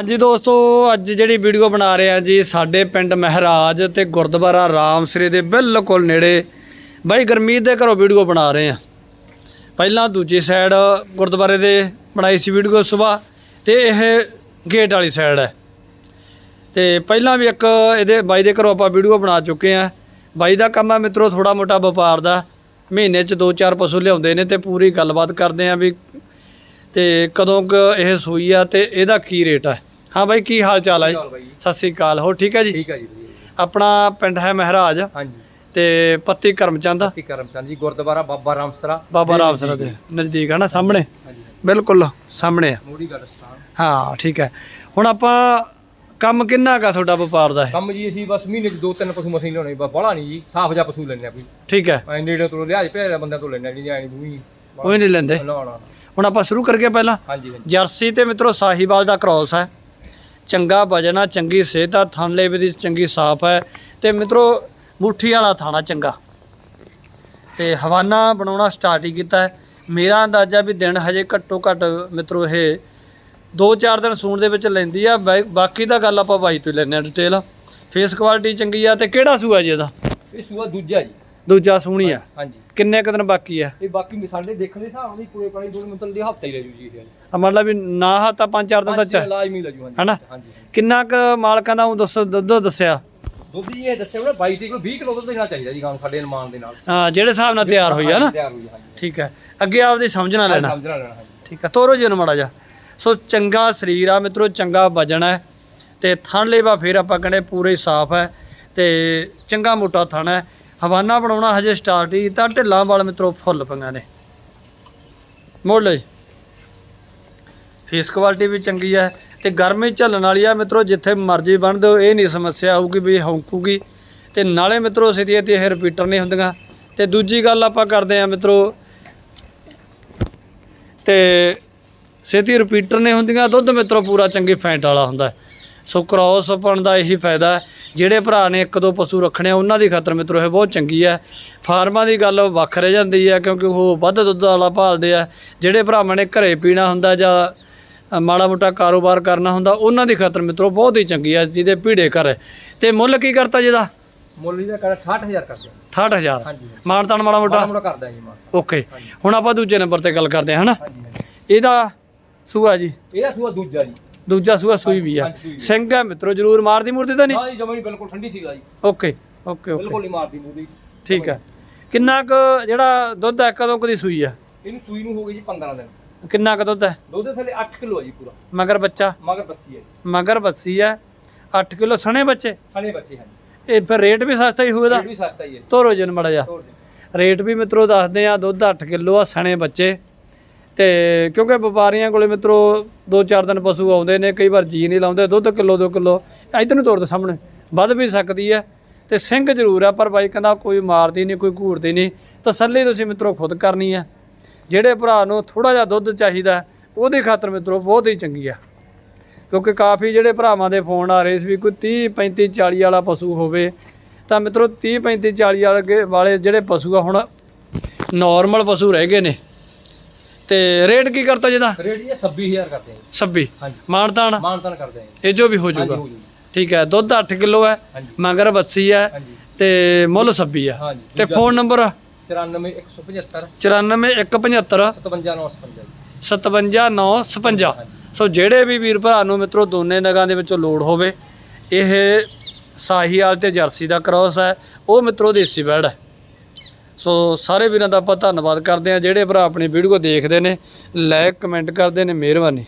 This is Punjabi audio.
ਹਾਂਜੀ ਦੋਸਤੋ, ਅੱਜ ਜਿਹੜੀ ਵੀਡੀਓ ਬਣਾ ਰਹੇ ਆ ਜੀ, ਸਾਡੇ ਪਿੰਡ ਮਹਿਰਾਜ ਤੇ ਗੁਰਦੁਆਰਾ ਰਾਮ ਰਾਮਸਰੀ ਦੇ ਬਿਲਕੁਲ ਨੇੜੇ। ਬਾਈ ਗਰਮੀਤ ਦੇ ਘਰੋਂ ਵੀਡੀਓ ਬਣਾ ਰਹੇ ਆ ਪਹਿਲਾਂ ਦੂਜੀ ਸਾਈਡ ਗੁਰਦੁਆਰੇ ਦੇ ਬਣਾਈ ਸੀ ਵੀਡੀਓ ਸਵੇਰ, ਤੇ ਇਹ ਗੇਟ ਵਾਲੀ ਸਾਈਡ ਹੈ। ਤੇ ਪਹਿਲਾਂ ਵੀ ਇੱਕ ਇਹਦੇ ਬਾਈ ਦੇ ਘਰੋਂ ਆਪਾਂ ਵੀਡੀਓ ਬਣਾ ਚੁੱਕੇ ਆ ਬਾਈ ਦਾ ਕੰਮ ਆ ਮਿੱਤਰੋ ਥੋੜਾ ਮੋਟਾ ਵਪਾਰ ਦਾ। ਮਹੀਨੇ 'ਚ ਦੋ ਚਾਰ ਪਸ਼ੂ ਲਿਆਉਂਦੇ ਨੇ ਤੇ ਪੂਰੀ ਗੱਲਬਾਤ ਕਰਦੇ ਆ ਵੀ ਤੇ ਕਦੋਂ ਕੁ ਇਹ ਸੂਈ ਆ ਤੇ ਇਹਦਾ ਕੀ ਰੇਟ ਹੈ। ਹਾਂ ਬਾਈ ਕੀ ਹਾਲ ਚਾਲ ਹੈ ਜੀ? ਜੀ ਸਤਿ ਸ੍ਰੀ ਅਕਾਲ। ਹੋ ਠੀਕ ਹੈ ਜੀ? ਠੀਕ ਹੈ ਜੀ ਜੀ। ਆਪਣਾ ਪਿੰਡ ਹੈ ਮਹਿਰਾਜ ਹਾਂਜੀ। ਤੇ ਪੱਤੀ ਕਰਮਚੰਦ। ਪਤੀ ਕਰਮਚੰਦ ਜੀ ਗੁਰਦੁਆਰਾ ਬਾਬਾ ਰਾਮਸਰਾ। ਬਾਬਾ ਰਾਮਸਰਾ ਦੇ ਨਜ਼ਦੀਕ ਹੈ ਨਾ ਸਾਹਮਣੇ? ਬਿਲਕੁਲ ਸਾਹਮਣੇ ਆ। ਮੋੜੀ ਗੜ ਸਥਾਨ। ਹਾਂ ਠੀਕ ਹੈ। ਹੁਣ ਆਪਾਂ ਕੰਮ ਕਿੰਨਾ ਕਾ ਤੁਹਾਡਾ ਵਪਾਰ ਦਾ ਹੈ ਕੰਮ ਜੀ ਅਸੀਂ ਬਸ ਮਹੀਨੇ ਚ ਦੋ ਤਿੰਨ ਪਸ਼ੂ ਮਸੀਂ ਲਿਆਉਣੇ ਬੜਾ ਨਹੀਂ ਜੀ ਸਾਫ਼ ਜਿਹਾ ਪਸ਼ੂ ਲੈਣੇ ਆ ਕੋਈ। ਠੀਕ ਹੈ। ਐ ਨੇੜੇ ਤੋਂ ਲਿਆ ਭੇਜਿਆ ਬੰਦਿਆਂ ਤੋਂ ਲੈਣੇ ਨਹੀਂ ਆਣੀ ਦੂਈ। ਉਹ ਨਹੀਂ ਲੈਂਦੇ? ਹੁਣ ਆਪਾਂ ਸ਼ੁਰੂ ਕਰੀਏ ਪਹਿਲਾਂ। ਹਾਂਜੀ। ਜਰਸੀ ਤੇ ਮਿੱਤਰੋ ਸਾਹੀਵਾਲ ਦਾ ਕ੍ਰੋਸ ਹੈ। ਚੰਗਾ ਵਜਨ ਆ, ਚੰਗੀ ਸਿਹਤ ਆ ਥਣਲੇ ਵੀ ਦੀ ਚੰਗੀ ਸਾਫ਼ ਹੈ। ਤੇ ਮਿੱਤਰੋ, ਮੁੱਠੀ ਵਾਲਾ ਥਾਣਾ ਚੰਗਾ। ਤੇ ਹਵਾਨਾ ਬਣਾਉਣਾ ਸਟਾਰਟ ਹੀ ਕੀਤਾ ਹੈ। ਮੇਰਾ ਅੰਦਾਜ਼ਾ ਵੀ ਦਿਨ ਹਜੇ ਘੱਟੋ ਘੱਟ ਮਿੱਤਰੋ ਇਹ 2-4 ਦਿਨ ਸੂਣ ਦੇ ਵਿੱਚ ਲੈਂਦੀ ਆ। ਬਾ- ਬਾਕੀ ਦਾ ਗੱਲ ਆਪਾਂ ਬਾਈ ਤੋਂ ਹੀ ਲੈਂਦੇ ਆ ਡਿਟੇਲ ਫੇਸ ਕੁਆਲਿਟੀ ਚੰਗੀ ਆ ਤੇ ਕਿਹੜਾ ਸੂਆ ਜੀ ਇਹਦਾ? ਇਹ ਸੂਆ ਦੂਜਾ ਜੀ। ਦੂਜਾ ਸੂਣੀ ਆ। ਹਾਂਜੀ। ਕਿੰਨੇ ਕੁ ਦਿਨ ਬਾਕੀ ਆ? ਇਹ ਬਾਕੀ ਸਾਡੇ ਦੇਖਣ ਦੇ ਹਿਸਾਬ ਨਾਲ ਪੂਰੇ ਪਾਣੀ ਦੋ ਮਤਲਬ ਦੇ ਹਫਤਾ ਹੀ ਲੈ ਜੂ ਜੀ ਇਹ। ਆ ਮਤਲਬ ਵੀ ਨਾ ਹੱਤਾ 5-4 ਦਿਨ ਦਾ ਹਾਂਜੀ ਚ ਲਾਜ਼ਮੀ ਲੈ ਜੂ ਹਾਂਜੀ। ਹਨਾ? ਹਾਂਜੀ ਕਿੰਨਾ ਕੁ ਮਾਲਕਾਂ ਦਾ ਉਹ ਦੱਸੋ ਦੁੱਧ ਦੱਸਿਆ? ਦੁੱਧ ਜੀ ਇਹ ਦੱਸਿਆ ਉਹਨੇ 22 ਕਿਲੋ 20 ਕਿਲੋ ਦੁੱਧ ਦੇਣਾ ਚਾਹੀਦਾ ਜੀ ਗਾਂ ਸਾਡੇ ਅਨੁਮਾਨ ਦੇ ਨਾਲ। ਹਾਂ ਜਿਹੜੇ ਹਿਸਾਬ ਨਾਲ ਤਿਆਰ ਹੋਈ ਆ ਨਾ। ਤਿਆਰ ਹੋਈ ਹਾਂਜੀ। ਠੀਕ ਹੈ ਅੱਗੇ ਆਪਦੀ ਸਮਝਣਾ ਲੈਣਾ। ਸਮਝਣਾ ਲੈਣਾ ਹਾਂਜੀ। ਠੀਕ ਹੈ ਤੋਰੋ ਜੀ ਨੂੰ ਮਾੜਾ ਜਾ ਸੋ ਚੰਗਾ ਸਰੀਰ ਆ ਮਿੱਤਰੋ ਚੰਗਾ ਵਜਨ ਹੈ ਤੇ ਥਣ ਲੇਵਾ ਫਿਰ ਆਪਾਂ ਕਹਿੰਦੇ ਪੂਰੇ ਸਾਫ਼ ਹੈ ਤੇ ਚੰਗਾ ਮੋਟਾ ਥਣ ਹੈ ਹਵਾਨਾ ਬਣਾਉਣਾ ਹਜੇ ਸਟਾਰਟ ਹੀ ਤਾਂ ਢਿੱਲਾਂ ਵਾਲ ਮਿੱਤਰੋ ਫੁੱਲ ਪਈਆਂ ਨੇ। ਮੋੜ ਲਈ ਫੇਸ ਕੁਆਲਿਟੀ ਵੀ ਚੰਗੀ ਹੈ ਤੇ ਗਰਮੀ ਝੱਲਣ ਵਾਲੀ ਆ ਮਿੱਤਰੋ, ਜਿੱਥੇ ਮਰਜ਼ੀ ਬਣ ਦਿਓ, ਇਹ ਨਹੀਂ ਸਮੱਸਿਆ ਆਊਗੀ ਵੀ ਹੌਂਕੂਗੀ। ਤੇ ਨਾਲੇ ਮਿੱਤਰੋ ਸਿੱਧੀਆਂ ਤੇ ਇਹ ਰਿਪੀਟਰ ਨਹੀਂ ਹੁੰਦੀਆਂ। ਤੇ ਦੂਜੀ ਗੱਲ ਆਪਾਂ ਕਰਦੇ ਆ ਮਿੱਤਰੋ, ਤੇ ਛੇਤੀ ਰਿਪੀਟਰ ਨਹੀਂ ਹੁੰਦੀਆਂ, ਦੁੱਧ ਮਿੱਤਰੋ ਪੂਰਾ ਚੰਗੀ ਫੈਂਟ ਵਾਲਾ ਹੁੰਦਾ। ਸੋ ਕ੍ਰਾਸ ਪਣ ਦਾ ਇਹੀ ਫਾਇਦਾ ਹੈ। ਜਿਹੜੇ ਭਰਾ ਨੇ ਇੱਕ ਦੋ ਪਸ਼ੂ ਰੱਖਣੇ ਆ ਉਹਨਾਂ ਦੀ ਖਾਤਰ ਮਿੱਤਰੋ ਇਹ ਬਹੁਤ ਚੰਗੀ ਹੈ। ਫਾਰਮਾਂ ਦੀ ਗੱਲ ਵੱਖ ਰਹਿ ਜਾਂਦੀ ਹੈ ਕਿਉਂਕਿ ਉਹ ਵੱਧ ਦੁੱਧ ਵਾਲਾ ਭਾਲਦੇ ਆ। ਜਿਹੜੇ ਭਰਾਵਾਂ ਨੇ ਘਰੇ ਪੀਣਾ ਹੁੰਦਾ ਜਾਂ ਮਾੜਾ ਮੋਟਾ ਕਾਰੋਬਾਰ ਕਰਨਾ ਹੁੰਦਾ ਉਹਨਾਂ ਦੀ ਖਾਤਰ ਮਿੱਤਰੋ ਬਹੁਤ ਹੀ ਚੰਗੀ ਹੈ ਜਿਹਦੇ ਭੀੜੇ ਘਰ। ਤੇ ਮੁੱਲ ਕੀ ਕਰਤਾ ਜਿਹਦਾ ਮੁੱਲ ਇਹਦਾ ਕਰ 68000 ਕਰਦੇ 68000 ਹਾਂਜੀ ਮਾਨਤਾਨ ਮਾੜਾ ਮੋਟਾ? ਮੋਟਾ ਕਰਦਾ ਜੀ ਮਾਂ ਓਕੇ। ਹੁਣ ਆਪਾਂ ਦੂਜੇ ਨੰਬਰ ਤੇ ਗੱਲ ਕਰਦੇ ਹਾਂ ਹਨਾ? ਇਹਦਾ ਸੂਆ ਜੀ? ਇਹਦਾ ਸੂਆ ਦੂਜਾ ਜੀ। ਦੂਜਾ ਸੂਆ ਸੂਈ ਵੀ ਆ। ਸਿੰਘ ਹੈ ਮਿੱਤਰੋ ਜਰੂਰ ਮਾਰਦੀ ਮੂਰਤੀ ਤਾਂ ਨਹੀਂ? ਹਾਂ ਜੀ ਜਮਣੀ ਬਿਲਕੁਲ ਠੰਡੀ ਸੀਗਾ ਜੀ। Okay okay okay. ਬਿਲਕੁਲ ਨਹੀਂ ਮਾਰਦੀ ਮੂਦੀ ਠੀਕ ਹੈ ਕਿੰਨਾ ਕੁ ਜਿਹੜਾ ਦੁੱਧ ਹੈ ਕਦੋਂ ਕਦੀ ਸੂਈ ਆ? ਇਹਨੂੰ ਸੂਈ ਨੂੰ ਹੋ ਗਈ ਜੀ 15 ਦਿਨ। ਕਿੰਨਾ ਕੁ ਦੁੱਧ ਹੈ ਦੁੱਧ ਦੇ ਥੱਲੇ 8 ਕਿਲੋ ਜੀ ਪੂਰਾ। ਮਗਰ ਬੱਚਾ? ਮਗਰ ਬੱਸੀ ਹੈ ਜੀ। ਮਗਰ ਬੱਸੀ ਹੈ 8 ਕਿਲੋ ਸਣੇ ਬੱਚੇ? ਸਣੇ ਬੱਚੇ ਹਨ ਇਹ ਫਿਰ ਰੇਟ ਵੀ ਸਸਤਾ ਹੀ ਹੋਵੇਦਾ ਰੇਟ ਵੀ ਸਸਤਾ ਹੀ ਹੈ ਤੋਰੋ ਜਨ ਮੜਾ ਜਾ ਤੋੜ ਦੇ ਰੇਟ ਵੀ ਮਿੱਤਰੋ ਦੱਸਦੇ ਆ ਦੁੱਧ 8 ਕਿਲੋ ਆ ਸਣੇ ਬੱਚੇ। ਤੇ ਕਿਉਂਕਿ ਵਪਾਰੀਆਂ ਕੋਲੇ ਮਿੱਤਰੋ 2-4 ਦਿਨ ਪਸ਼ੂ ਆਉਂਦੇ ਨੇ, ਕਈ ਵਾਰ ਜੀ ਨਹੀਂ ਲਾਉਂਦੇ, ਦੁੱਧ ਕਿਲੋ, ਦੋ ਕਿਲੋ ਇੱਧਰ ਨੂੰ ਤੋਰਦੇ ਸਾਹਮਣੇ, ਵੱਧ ਵੀ ਸਕਦੀ ਹੈ ਤੇ ਸਿੰਘ ਜ਼ਰੂਰ ਆ, ਪਰ ਬਾਈ ਕਹਿੰਦਾ ਕੋਈ ਮਾਰਦੀ ਨਹੀਂ, ਕੋਈ ਘੂਰਦੀ ਨਹੀਂ, ਤਸੱਲੀ ਤੁਸੀਂ ਮਿੱਤਰੋ ਖੁਦ ਕਰਨੀ ਆ ਜਿਹੜੇ ਭਰਾ ਨੂੰ ਥੋੜਾ ਜਿਹਾ ਦੁੱਧ ਚਾਹੀਦਾ, ਉਹਦੀ ਖਾਤਰ ਮਿੱਤਰੋ ਬਹੁਤ ਹੀ ਚੰਗੀ ਆ। ਕਿਉਂਕਿ ਕਾਫੀ ਜਿਹੜੇ ਭਰਾਵਾਂ ਦੇ ਫੋਨ ਆ ਰਹੇ ਸੀ ਵੀ ਕੋਈ 30 35 40 ਵਾਲਾ ਪਸ਼ੂ ਹੋਵੇ, ਤਾਂ ਮਿੱਤਰੋ 30 35 40 ਵਾਲੇ ਵਾਲੇ ਜਿਹੜੇ ਪਸ਼ੂ ਆ, ਹੁਣ ਨਾਰਮਲ ਪਸ਼ੂ ਰਹਿ ਗਏ ਨੇ। ਤੇ ਰੇਟ ਕੀ ਕਰਤਾ ਜਿਹਦਾ? ਰੇਟ ਇਹ 26000 ਕਰਦੇ ਹਾਂ 26 ਹਾਂਜੀ। ਮਾਨਤਾਨ? ਮਾਨਤਨ ਕਰਦੇ ਹਾਂ ਇਹ ਜੋ ਵੀ ਹੋ ਜਾਊਗਾ। ਹੋ ਠੀਕ ਹੈ ਦੁੱਧ 8 ਕਿਲੋ ਹੈ ਹਾਂਜੀ। ਮਗਰ ਬੱਸੀ ਹੈ ਹਾਂਜੀ। ਤੇ ਮੁੱਲ 26 ਆ ਹਾਂਜੀ ਤੇ ਫੋਨ ਨੰਬਰ? 94175 94175 57955 57956 ਹਾਂਜੀ। ਸੋ ਜਿਹੜੇ ਵੀ ਵੀਰ ਭਰਾ ਨੂੰ ਮਿੱਤਰੋ ਦੋਨੇ ਨਗਾਂ ਦੇ ਵਿੱਚੋਂ ਲੋੜ ਹੋਵੇ ਇਹ ਸਾਹੀਵਾਲ ਤੇ ਜਰਸੀ ਦਾ ਕ੍ਰਾਸ ਹੈ ਉਹ ਮਿੱਤਰੋ ਦੇਸੀ ਬੈੜ ਹੈ। ਸੋ ਸਾਰੇ ਵੀਰਾਂ ਦਾ ਆਪਾਂ ਧੰਨਵਾਦ ਕਰਦੇ ਹਾਂ। ਜਿਹੜੇ ਭਰਾ ਆਪਣੀ ਵੀਡੀਓ ਦੇਖਦੇ ਨੇ ਲਾਈਕ ਕਮੈਂਟ ਕਰਦੇ ਨੇ, ਮਿਹਰਬਾਨੀ।